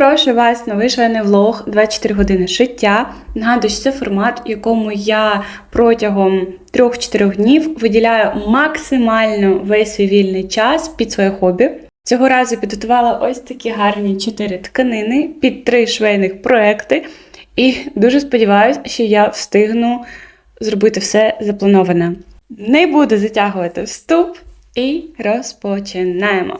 Запрошую вас на вишлений влог 24 години шиття. Нагадую, що це формат, в якому я протягом 3-4 днів виділяю максимально весь свій вільний час під своє хобі. Цього разу підготувала ось такі гарні 4 тканини під 3 швейних проекти. І дуже сподіваюся, що я встигну зробити все заплановане. Не буду затягувати вступ і розпочинаємо.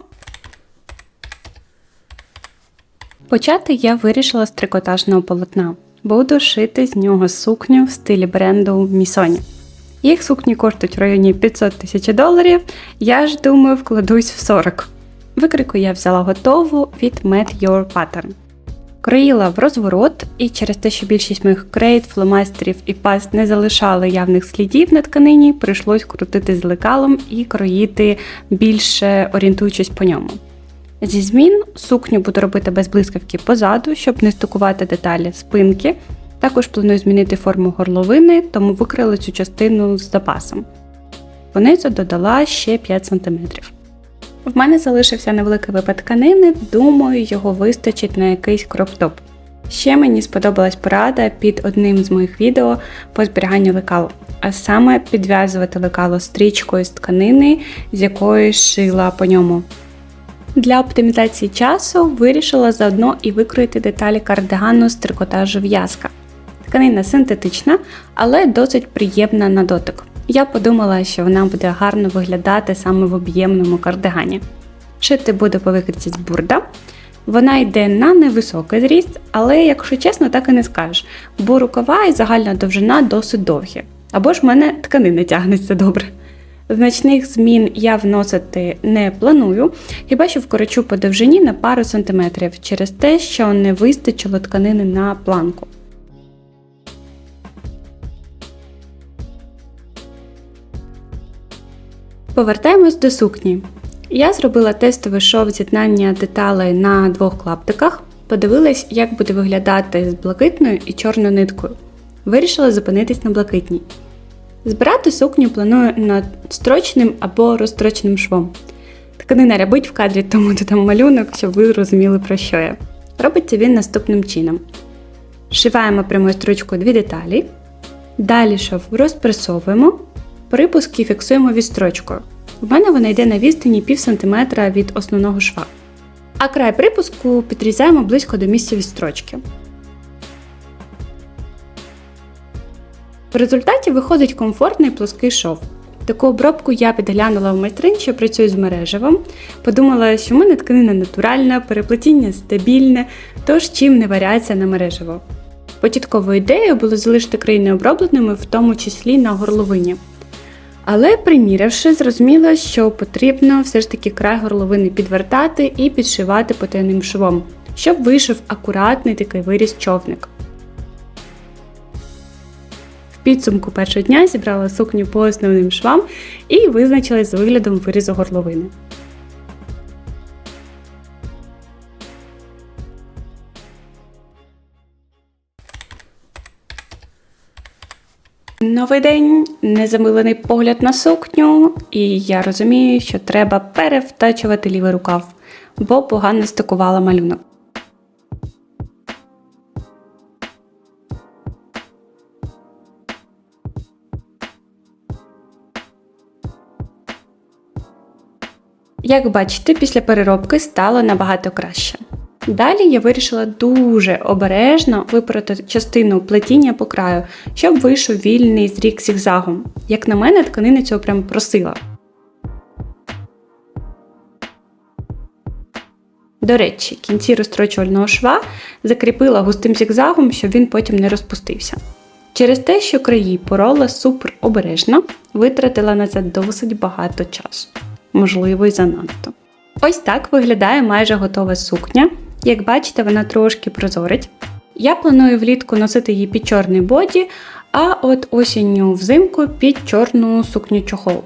Почати я вирішила з трикотажного полотна. Буду шити з нього сукню в стилі бренду Місоні. Їх сукні коштують в районі 500 тисяч доларів. Я ж думаю, вкладусь в 40. Викрику я взяла готову від Met Your Pattern. Кроїла в розворот, і через те, що більшість моїх крейт, фломастерів і паст не залишали явних слідів на тканині, прийшлось крутити з лекалом і кроїти більше орієнтуючись по ньому. Зі змін сукню буду робити без блискавки позаду, щоб не стукувати деталі спинки. Також планую змінити форму горловини, тому викрила цю частину з запасом. Понизу додала ще 5 см. В мене залишився невеликий випад тканини, думаю, його вистачить на якийсь кроп-топ. Ще мені сподобалась порада під одним з моїх відео по зберіганню лекалу, а саме підв'язувати лекало стрічкою з тканини, з якої шила по ньому. Для оптимізації часу вирішила заодно і викроїти деталі кардигану з трикотажу в'язка. Тканина синтетична, але досить приємна на дотик. Я подумала, що вона буде гарно виглядати саме в об'ємному кардигані. Шити буду по викритці з бурда. Вона йде на невисокий зріст, але, якщо чесно, так і не скажеш, бо рукава і загальна довжина досить довгі. Або ж в мене тканина тягнеться добре. Значних змін я вносити не планую, хіба що вкорочу по довжині на пару сантиметрів через те, що не вистачило тканини на планку. Повертаємось до сукні. Я зробила тестовий шов з'єднання деталей на двох клаптиках, подивилась, як буде виглядати з блакитною і чорною ниткою. Вирішила зупинитись на блакитній. Збирати сукню планую надстрочним або розстроченим швом. Тканина рябить в кадрі, тому додам малюнок, щоб ви розуміли, про що я. Робиться він наступним чином: Шиваємо прямою строчкою дві деталі. Далі шов розпресовуємо, припуски фіксуємо відстрочкою. У мене вона йде на відстані пів сантиметра від основного шва. А край припуску підрізаємо близько до місця відстрочки. В результаті виходить комфортний плоский шов. Таку обробку я підглянула в майстрин, що працює з мережевим. Подумала, що в мене тканина натуральна, переплетіння стабільне, тож чим не варіація на мережево. Початковою ідеєю було залишити країни обробленими, в тому числі на горловині. Але примірявши, зрозуміла, що потрібно все ж таки край горловини підвертати і підшивати потайним швом, щоб вийшов акуратний такий виріз човник підсумку першого дня зібрала сукню по основним швам і визначилась з виглядом вирізу горловини. Новий день, незамилений погляд на сукню, і я розумію, що треба перевтачувати лівий рукав, бо погано стикувала малюнок. Як бачите, після переробки стало набагато краще. Далі я вирішила дуже обережно випороти частину плетіння по краю, щоб вийшов вільний зрік зігзагом. Як на мене, тканина цього прям просила. До речі, кінці розстрочувального шва закріпила густим зігзагом, щоб він потім не розпустився. Через те, що краї порола супер обережно, витратила на це досить багато часу можливо, й занадто. Ось так виглядає майже готова сукня. Як бачите, вона трошки прозорить. Я планую влітку носити її під чорний боді, а от осінню взимку під чорну сукню чохол.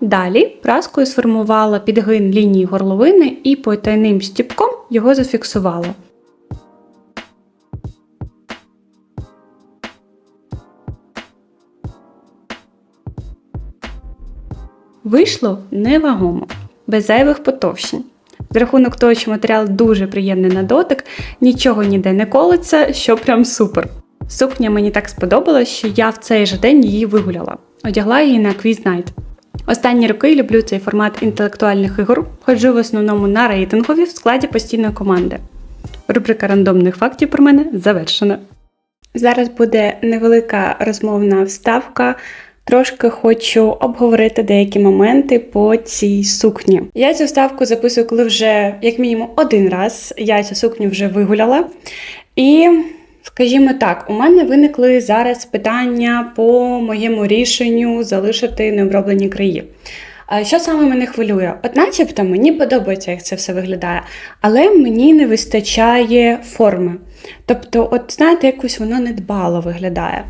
Далі праскою сформувала підгин лінії горловини і потайним стіпком його зафіксувала. Вийшло невагомо, без зайвих потовщень. З рахунок того, що матеріал дуже приємний на дотик, нічого ніде не колиться, що прям супер. Сукня мені так сподобалась, що я в цей же день її вигуляла. Одягла її на Quiz Night. Останні роки люблю цей формат інтелектуальних ігор, ходжу в основному на рейтингові в складі постійної команди. Рубрика рандомних фактів про мене завершена. Зараз буде невелика розмовна вставка. Трошки хочу обговорити деякі моменти по цій сукні. Я цю вставку записую, коли вже, як мінімум, один раз я цю сукню вже вигуляла. І, скажімо так, у мене виникли зараз питання по моєму рішенню залишити необроблені краї. Що саме мене хвилює? От начебто мені подобається, як це все виглядає, але мені не вистачає форми. Тобто, от знаєте, якось воно недбало виглядає.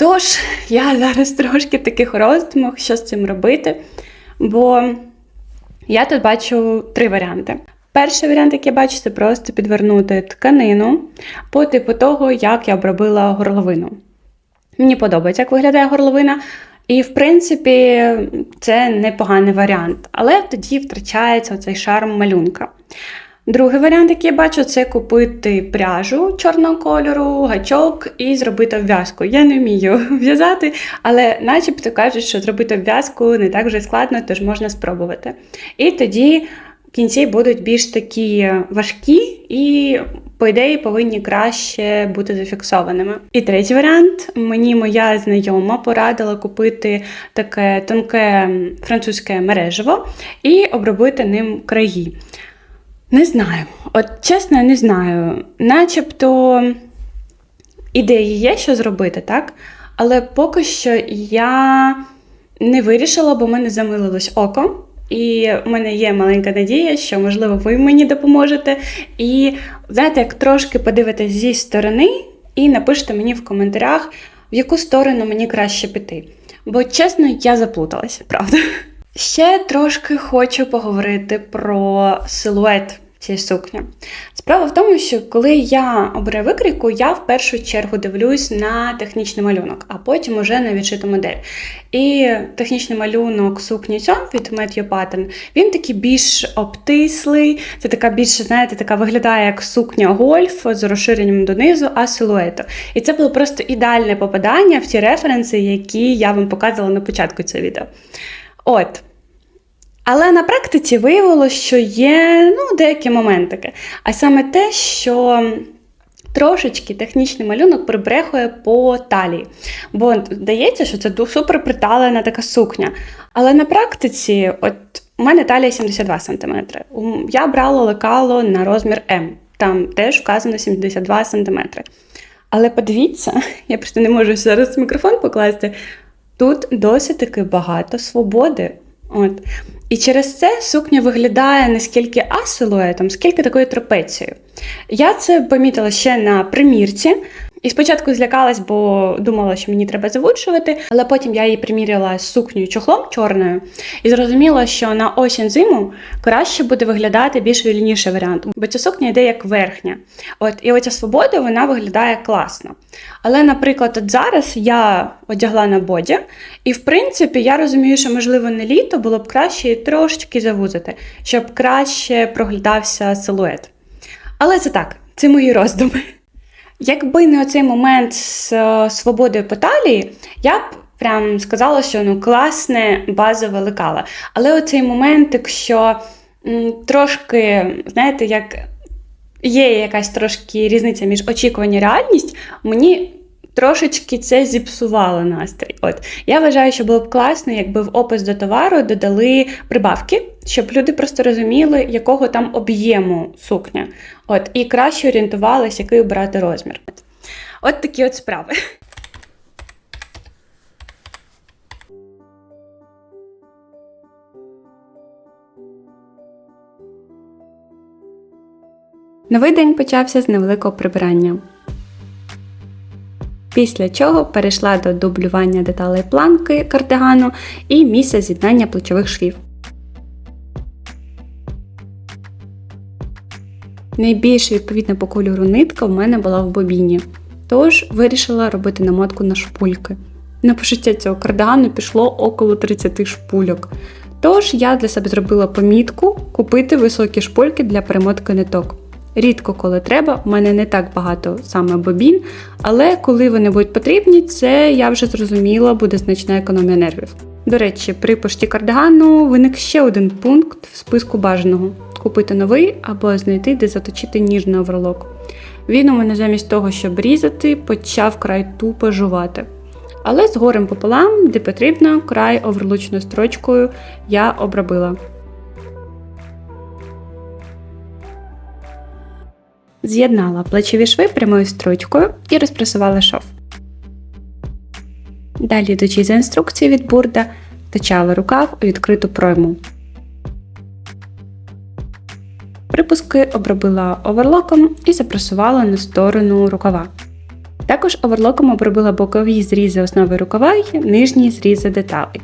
Тож, я зараз трошки в таких роздумах, що з цим робити, бо я тут бачу три варіанти. Перший варіант, який я бачу, це просто підвернути тканину по типу того, як я обробила горловину. Мені подобається, як виглядає горловина. І, в принципі, це непоганий варіант, але тоді втрачається цей шарм малюнка. Другий варіант, який я бачу, це купити пряжу чорного кольору, гачок і зробити обв'язку. Я не вмію в'язати, але начебто кажуть, що зробити обв'язку не так вже складно, тож можна спробувати. І тоді кінці будуть більш такі важкі і, по ідеї, повинні краще бути зафіксованими. І третій варіант: мені моя знайома порадила купити таке тонке французьке мережево і обробити ним краї. Не знаю. От чесно, не знаю. Начебто ідеї є, що зробити, так? Але поки що я не вирішила, бо в мене замилилось око. І в мене є маленька надія, що, можливо, ви мені допоможете. І, знаєте, як трошки подивитесь зі сторони і напишете мені в коментарях, в яку сторону мені краще піти. Бо, чесно, я заплуталася, правда. Ще трошки хочу поговорити про силует цієї сукні. Справа в тому, що коли я обираю викрійку, я в першу чергу дивлюсь на технічний малюнок, а потім уже на відшиту модель. І технічний малюнок сукні цьом від Matthew Pattern, він такий більш обтислий, це така більше, знаєте, така виглядає як сукня гольф з розширенням донизу, а силуету. І це було просто ідеальне попадання в ті референси, які я вам показувала на початку цього відео. От. Але на практиці виявилося, що є ну, деякі моментики. А саме те, що трошечки технічний малюнок прибрехує по талії. Бо здається, що це супер приталена така сукня. Але на практиці, от у мене талія 72 см. Я брала лекало на розмір М. Там теж вказано 72 см. Але подивіться, я просто не можу зараз мікрофон покласти. Тут досить таки багато свободи. От. І через це сукня виглядає не скільки асилуетом, скільки такою трапецією. Я це помітила ще на примірці. І спочатку злякалась, бо думала, що мені треба завучувати, але потім я її приміряла з сукнею чохлом чорною і зрозуміла, що на осінь зиму краще буде виглядати більш вільніший варіант, бо ця сукня йде як верхня. От І оця свобода вона виглядає класно. Але, наприклад, от зараз я одягла на боді, і в принципі я розумію, що, можливо, не літо було б краще її трошечки завузити, щоб краще проглядався силует. Але це так, це мої роздуми. Якби не оцей момент з е, свободою по талії, я б прям сказала, що ну класне базове лекала. Але оцей момент, що м, трошки, знаєте, як є якась трошки різниця між очікуванням і реальність, мені трошечки це зіпсувало настрій. От Я вважаю, що було б класно, якби в опис до товару додали прибавки, щоб люди просто розуміли, якого там об'єму сукня. От, І краще орієнтувалися, який обирати розмір. От такі от справи. Новий день почався з невеликого прибирання. Після чого перейшла до дублювання деталей планки кардигану і місця з'єднання плечових швів. Найбільш відповідна по кольору нитка в мене була в бобіні, тож вирішила робити намотку на шпульки. На пошиття цього кардигану пішло около 30 шпульок. Тож я для себе зробила помітку купити високі шпульки для перемотки ниток. Рідко, коли треба, у мене не так багато саме бобін, але коли вони будуть потрібні, це я вже зрозуміла, буде значна економія нервів. До речі, при пошті кардигану виник ще один пункт в списку бажаного купити новий або знайти, де заточити ніжний оверлок. Він у мене замість того, щоб різати, почав край тупо жувати. Але з горем пополам, де потрібно, край оверлучною строчкою я обробила. З'єднала плечові шви прямою строчкою і розпресувала шов. Далі, йдучи за інструкцією від бурда, тачала рукав у відкриту пройму. Припуски обробила оверлоком і запресувала на сторону рукава. Також оверлоком обробила бокові зрізи основи рукава і нижні зрізи деталей.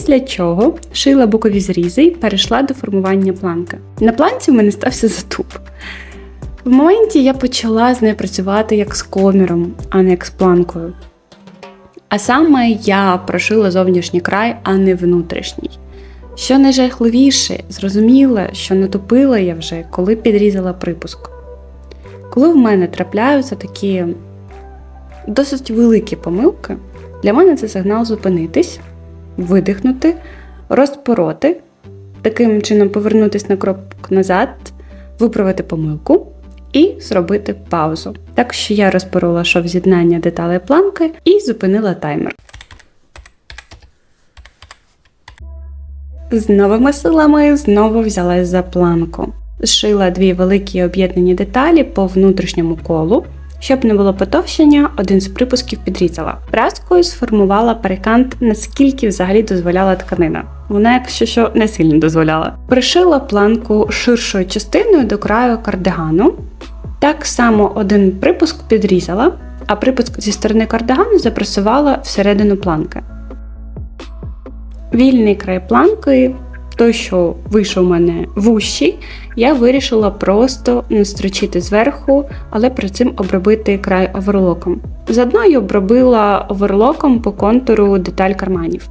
Після чого шила бокові зрізи і перейшла до формування планки. На планці в мене стався затуп. В моменті я почала з нею працювати як з коміром, а не як з планкою. А саме я прошила зовнішній край, а не внутрішній. Що найжахливіше, зрозуміла, що натопила я вже, коли підрізала припуск. Коли в мене трапляються такі досить великі помилки, для мене це сигнал зупинитись, видихнути, розпороти, таким чином повернутися на крок назад, виправити помилку і зробити паузу. Так що я розпорола шов з'єднання деталей планки і зупинила таймер. З новими силами знову взялась за планку. Зшила дві великі об'єднані деталі по внутрішньому колу. Щоб не було потовщення, один з припусків підрізала. Праскою сформувала перекант, наскільки взагалі дозволяла тканина. Вона, якщо що, не сильно дозволяла. Пришила планку ширшою частиною до краю кардигану. Так само один припуск підрізала, а припуск зі сторони кардигану запресувала всередину планки. Вільний край планки, той, що вийшов у мене вущий, я вирішила просто настрочити зверху, але при цим обробити край оверлоком. Заодно я обробила оверлоком по контуру деталь карманів.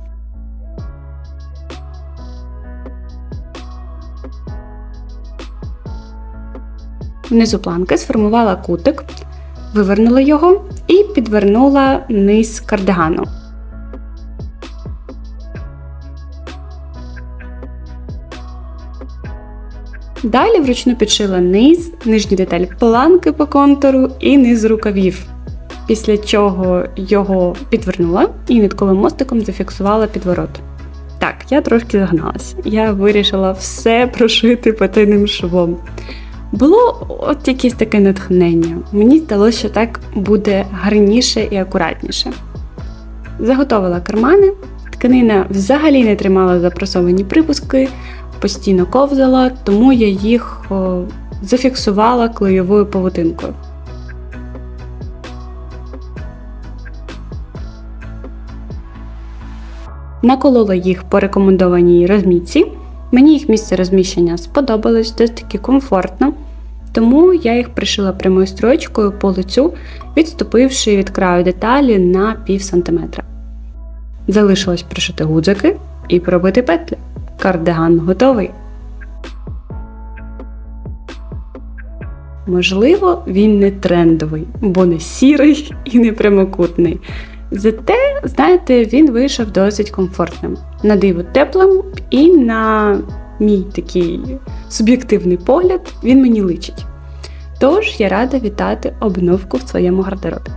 Внизу планки сформувала кутик, вивернула його і підвернула низ кардигану. Далі вручну підшила низ, нижню деталь планки по контуру і низ рукавів. Після чого його підвернула і нитковим мостиком зафіксувала підворот. Так, я трошки загналась. Я вирішила все прошити потайним швом. Було от якесь таке натхнення. Мені здалося, що так буде гарніше і акуратніше. Заготовила кармани, тканина взагалі не тримала запресовані припуски, постійно ковзала, тому я їх зафіксувала клейовою павутинкою. Наколола їх по рекомендованій розмітці. Мені їх місце розміщення сподобалось, досить таки комфортно, тому я їх пришила прямою строчкою по лицю, відступивши від краю деталі на пів сантиметра. Залишилось пришити гудзики і пробити петлі. Кардиган готовий. Можливо, він не трендовий, бо не сірий і не прямокутний. Зате, знаєте, він вийшов досить комфортним. На диво теплим і на мій такий суб'єктивний погляд він мені личить. Тож я рада вітати обновку в своєму гардеробі.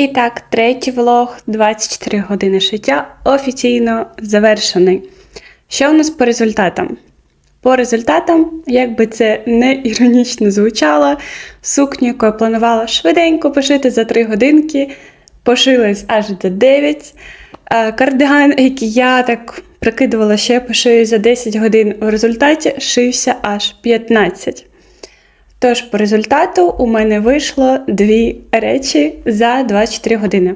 І так, третій влог 24 години шиття офіційно завершений. Що у нас по результатам? По результатам, як би це не іронічно звучало, сукню, яку я планувала швиденько пошити за 3 годинки, пошилась аж за 9. Кардиган, який я так прикидувала, що я пошию за 10 годин, в результаті шився аж 15. Тож, по результату, у мене вийшло дві речі за 24 години.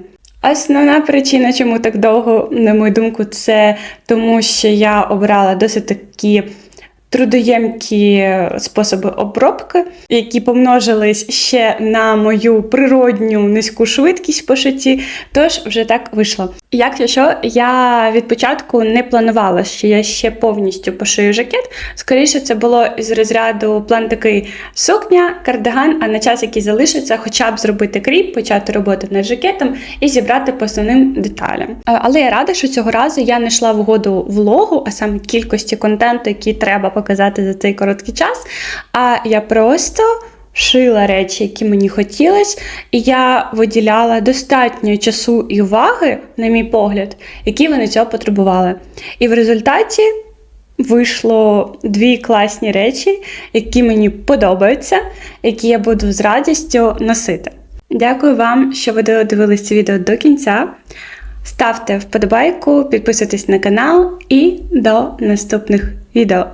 Основна причина, чому так довго, на мою думку, це тому, що я обрала досить такі трудоємкі способи обробки, які помножились ще на мою природню низьку швидкість в пошитті. Тож вже так вийшло. Якщо що, я від початку не планувала, що я ще повністю пошию жакет. Скоріше, це було з розряду план такий сукня, кардиган, а на час, який залишиться, хоча б зробити кріп, почати роботи над жакетом і зібрати по основним деталям. Е, Але я рада, що цього разу я не йшла в угоду влогу, а саме кількості контенту, який треба показати за цей короткий час. А я просто шила речі, які мені хотілось, і я виділяла достатньо часу і уваги, на мій погляд, які вони цього потребували. І в результаті вийшло дві класні речі, які мені подобаються, які я буду з радістю носити. Дякую вам, що ви додивились це відео до кінця. Ставте вподобайку, підписуйтесь на канал і до наступних відео.